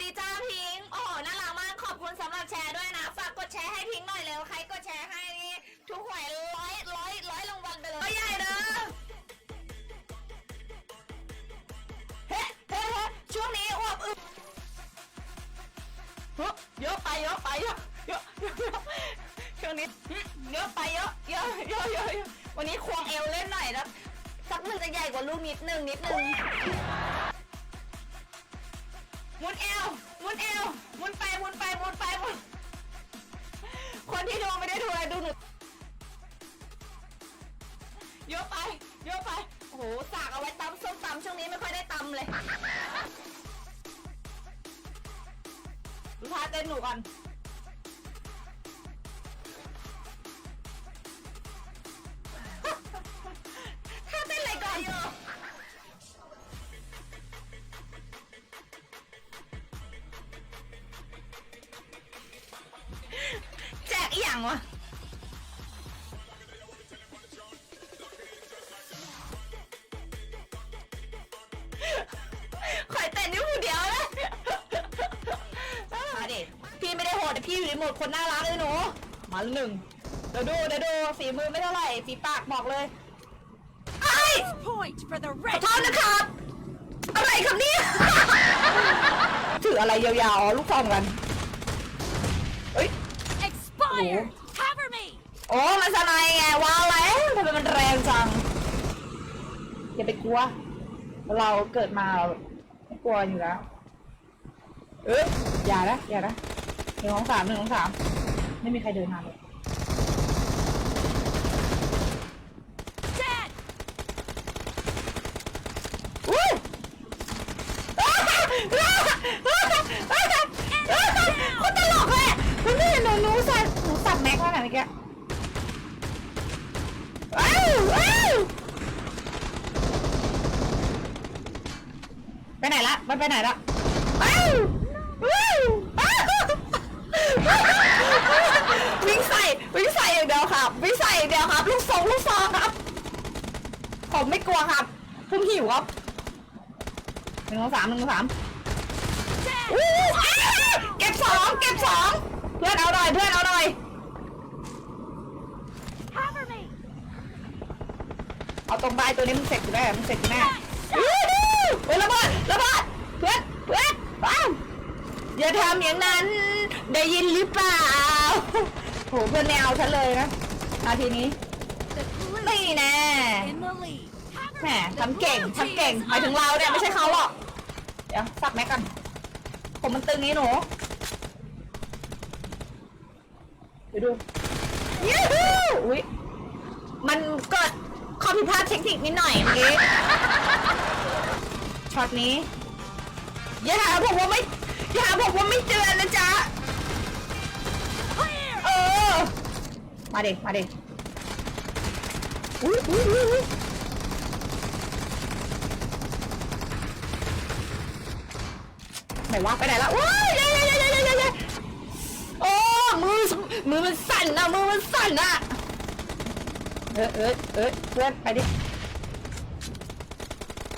ดีจ้าพิงค์โอ้โหน่ารักมากขอบคุณสำหรับแชร์ด้วยนะ ฝากกดแชร์ให้พิงค์หน่อยเร็วใครกดแชร์ให้นี่ทุกหวยร้อยร้อยร้อยรางวัลไปเลยใหญ่เด้อเฮ้เฮ้เฮ้ช่วงนี้อวบอึบเฮ้ยเยอะไปเยอะไปเยอะเยอะเยอะเยอะช่วงนี้หึเยอะไปเยอะเยอะเยอะเยอะเยอะวันนี้ควงเอวเล่นหน่อยแล้วสักหนึ่งจะใหญ่กว่าลูกนิดนึงนิดนึง หมุนเอวหมุนเอวหมุนไปหมุนไปหมุนไปหมุนคนที่ดูไม่ได้ดูอะไรดูหนูเยอะไปเยอะไปโอ้โหสากเอาไว้ตำส้มตำช่วงนี้ไม่ค่อยได้ตำเลยดูท่าเต้นหนูก่อน งวะขอยเต้นอยู่คนเดียวนะมาดิพี่ไม่ได้โหดแต่พี่อยู่ในโหมดคนน่ารักเลยหนู มาแล้วหนึ่งเดี๋ยวดูเดี๋ยวดูฝีมือไม่เท่าไหร่ฝีปากบอกเลยไอ้ Point for the ขอ red โทษนะครับ อะไรครับเนี่ย ถืออะไรยาวๆลูกซองกันเฮ้ย Expire! Cover me! โอ้มันสนายไงว้าวแล้วทำไมมันแรงจัง อย่าไปกลัว เราเกิดมาเราไม่กลัวอยู่แล้ว เอ้ยอย่านะอย่านะหนึ่งของสามหนึ่งของสามไม่มีใครเดินมาเลย Dead! อุ้ยคนตลกเลยคุณไม่เห็นหนูหนูใส่หนูสับแมื่อกี้ว้าวว้าวไปไหนละ มันไปไหนละว้าวว้าววิ่งใส่วิ่งใส่อย่างเดียวครับวิ่งใส่อย่างเดียวครับ ลูกทรงลูกซองครับ ผมไม่กลัวครับผมหิวครับหนึ่งสองสามหนึ่งสองสามเก็บสองเก็บสองเพื่อนเอาหน่อยเพื่อนเอาหน่อย เอาตรงใบตัวนี้มันเสร็จกูแน่มันเสร็จแน่เฮ้ยระเบิดระเบิดเพื่อนเพื่อนว้าวอย่าทำอย่างนั้น ได้ยินหรือเปล่าโหเพื่อนไม่เอาฉันเลยนะนาทีนี้นี่แน่แหมทำเก่งทำเก่งหมายถึงเราเนี่ยไม่ใช่เขาหรอก เดี๋ยวสับแม็กกันผมมันตึงนี้หนูเดี๋ยวดูยูฮูอุ้ยมันกิ ดข้อผิดพลาดเทคนิคนิดหน่อยเมื่อกี้ช็อตนี้ อย่าหาผมว่าไม่อย่าหาผมว่าไม่เตือนนะจ๊ะ เออ มาเด็มาเด็กอุ้ยอุ้ยอุ้ยไหนวะไปไหนละว้ายเย้เย้เย้เย้เย้เย้เย้โอ้มือมือมันสั่นนะมือมันสั่นนะ เออเออเออเพื่อนไปดิ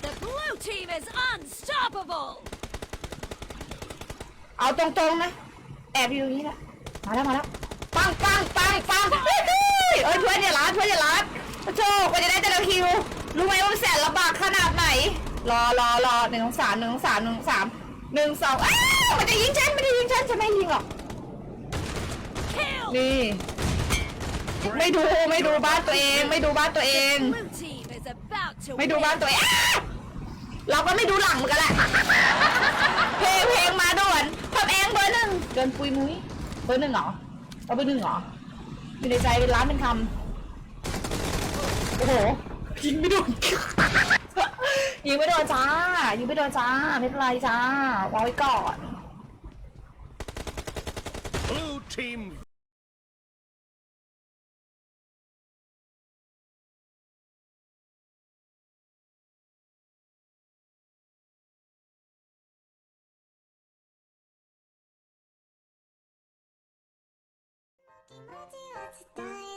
The blue team is unstoppable! เอาตรงๆนะ แอบอยู่นี่แหละมาแล้วมาแล้ว ปังปังปังปังเฮ้ยเฮ้ยเอ้ยเพื่อนอย่าลัดเพื่อนอย่าลัดโชคกว่าจะได้แต่ละคิว รู้ไหมว่ามันแสนลำบากขนาดไหน รอรอรอหนึ่งสองสามหนึ่งสองสามหนึ่งสองสามหนึ่งสองอ้าวมันจะยิงฉันมันจะยิงฉันจะไม่ยิงหรอก Kill! นี่ ไม่ดูไม่ดูบ้านตัวเอง ไม่ดูบ้านตัวเอง Blue team is about to ไม่ดู win. บ้านตัวเองอ้าวเราก็ไม่ดูหลังเหมือนกันแหละ เพลงเพลงมาด่วนผมเองเบอร์หนึ่งเดินปุยมุ้ยเบอร์หนึ่งเหรอเอาเบอร์หนึ่งเหรออยู่ในใจเป็นล้านเป็นคำโอ้โหยิงไม่โดน ยิงไม่โดนจ้ายิงไม่โดนจ้าไม่เป็นไรจ้าวางไว้ก่อน Blue team「Bye.